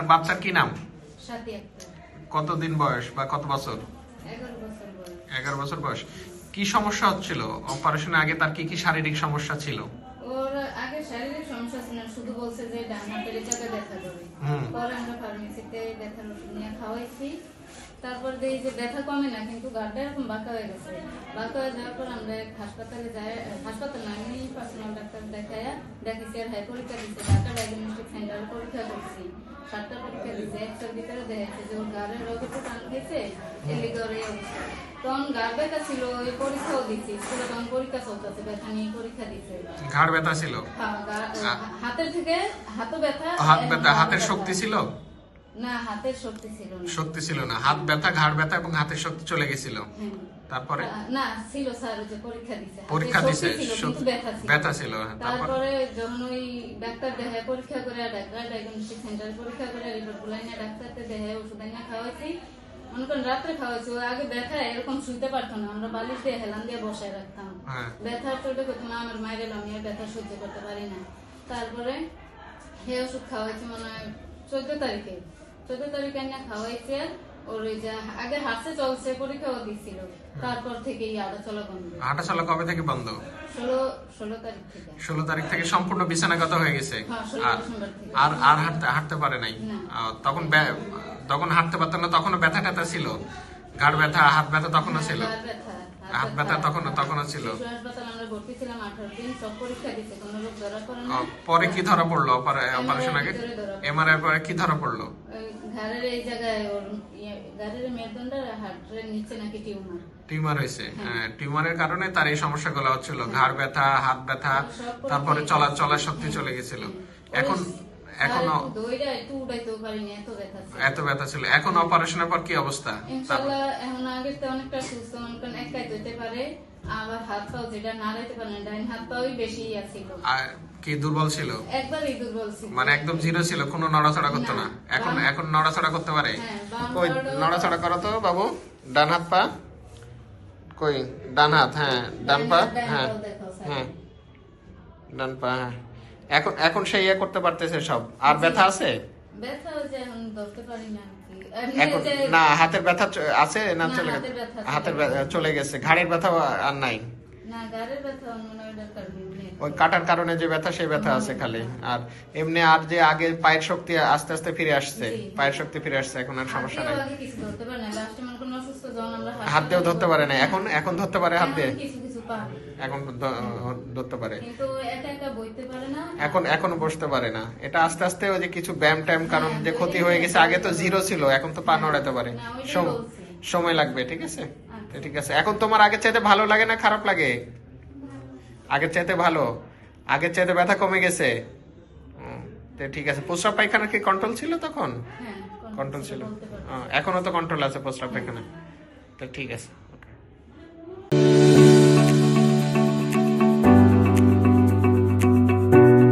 আপনার বাচ্চার কি নাম? কতদিন বয়স বা কত বছর? এগারো বছর বয়স। কি সমস্যা হচ্ছিল? অপারেশনের আগে তার কি কি শারীরিক সমস্যা ছিল? ওর আগে শারীরিক সমস্যা ছিল শুধু বলছে যে ডান হাতের চাকা ব্যথা করে। পরে আমরা ফার্মেসিতে ব্যথার ওষুধ নিয়ে খাওয়াইছি। তারপর দেখি যে ব্যথা কমে না কিন্তু গাড়টা এরকম বাঁকা হয়ে গেছে। বাঁকা হয়ে যাওয়ার পর আমরা হাসপাতালে যাই হাসপাতাল না আমি পার্সোনাল ডাক্তার দেখায়া দেখেছি আর হাই পরীক্ষা দিচ্ছে ঢাকা সাতটা পরীক্ষা একটার ভিতরে যে ওর গাড়ের রোগে তো টান খেয়েছে এর লিগে ওর এই অবস্থা তখন গাড় ব্যথা ছিল ওই পরীক্ষাও দিচ্ছি স্কুলে তখন পরীক্ষা চলতেছে ব্যথা নিয়ে পরীক্ষা দিচ্ছে ঘাড় ব্যথা ছিল? হ্যাঁ, হাতের থেকে হাতও ব্যথা হাত ব্যথা হাতের শক্তি ছিল? না হাতের শক্তি ছিল না। শক্তি ছিল না। হাত ব্যথা ঘাড় ব্যথা এবং হাতের শক্তি চলে গেছিল। তারপরে? না ছিল স্যার যে পরীক্ষা দিছে। পরীক্ষা দিছে কিন্তু ব্যথা ছিল। হ্যাঁ, তারপরে? যখন ওই ডাক্তার দেখে পরীক্ষা করে ডাক্তার ডায়াগনস্টিক সেন্টারে পরীক্ষা করে রিপোর্টগুলো এনে ডাক্তারতে দেখে ওষুধ খাওয়াইছি। রাত্রে খাওয়াইছি আগে ব্যথা এরকম শুইতে পারতো না। আমরা বালিশ দিয়ে হেলান দিয়ে বসায় রাখতাম। হ্যাঁ। ব্যথার চোটে করতো মা আমার মায়ের আমি ব্যথা সহ্য করতে পারি না। তারপরে হে ওষুধ খাওয়াইছি মনে হয় চোদ্দ তারিখে। চোদ্দ তারিখে এনে খাওয়াইছে ওর ওই যে আগে হাসে চলছে পরীক্ষাও দিছিল। তারপর থেকে আটা চলা বন্ধ। হাঁটা চলা কবে থেকে বন্ধ? ষোলো ষোলো তারিখ থেকে। ষোলো তারিখ থেকে সম্পূর্ণ বিছানাগত হয়ে গেছে। হ্যাঁ, আর আর হাঁটতে হাঁটতে পারে নাই। তখন তখন হাঁটতে পারতো না তখনও ব্যথা ট্যাথা ছিল। ঘাড় ব্যথা? হাত ব্যথা তখনও ছিল। হাত ব্যথা, তখনও তখনও ছিল। পরে কি ধরা পড়ল? অপারেশন আগে। এমআরআই পরে কি ধরা পড়ল? ঘাড়ের এই জায়গায় ওর ইয়ে, ঘাড়ের মেরুদণ্ডের হার্টের নিচে নাকি টিউমার। টিউমার হয়েছে। টিউমারের কারণে তার এই সমস্যাগুলো হচ্ছিল। ঘাড় ব্যথা হাত ব্যথা তারপরে চলা চলার শক্তি চলে গেছিল। এখন এখনও এত ব্যথা ছিল। এত ব্যথা ছিল। এখন অপারেশনের পর কি অবস্থা? এখন আগের তো অনেকটা সুস্থ মনে করেন একাই ধরতে পারে আবার হাত পাও যেটা নাড়াইতে পারে না ডাইন হাত পাওই বেশি ইয়া ছিল। আর কি দুর্বল ছিল? একবারই দুর্বল ছিল। মানে একদম জিরো ছিল কোনো নড়াচড়া করতো না। এখন এখন নড়াচড়া করতে পারে? হ্যাঁ, কই নড়াচড়া করো তো বাবু। ডান হাত পা। কই ডান হাত হ্যাঁ ডান পা হ্যাঁ। হ্যাঁ। ডান পা হ্যাঁ। এখন এখন সে ইয়ে করতে পারতেছে সব। আর ব্যথা আছে? এখন না হাতের ব্যথা আছে না চলে গেছে? হাতের চলে চলে গেছে। ঘাড়ের ব্যথা আর নাই। ওই কাটার কারণে যে ব্যথা সেই ব্যথা আছে খালি। আর এমনি আর যে আগে পায়ের শক্তি আস্তে আস্তে ফিরে আসছে পায়ের শক্তি ফিরে আসছে এখন আর সমস্যা নাই। হাত দিয়েও ধরতে পারে না। এখন এখন ধরতে পারে হাত দিয়ে? এখন ধরতে পারে। এখন এখন বসতে পারে না। এটা আস্তে আস্তে ওই যে কিছু ব্যায়াম ট্যাম কারণ যে ক্ষতি হয়ে গেছে আগে তো জিরো ছিল এখন তো পা নড়াতে পারে। সময় লাগবে ঠিক আছে? আচ্ছা। ঠিক আছে। এখন তোমার আগের চাইতে ভালো লাগে না খারাপ লাগে? আগের চাইতে ভালো? আগের চাইতে ব্যথা কমে গেছে? তো ঠিক আছে। প্রস্রাব পায়খানা কি কন্ট্রোল ছিল তখন? হ্যাঁ কন্ট্রোল ছিল বলতে এখনও তো কন্ট্রোল আছে প্রস্রাব পায়খানা তো ঠিক আছে।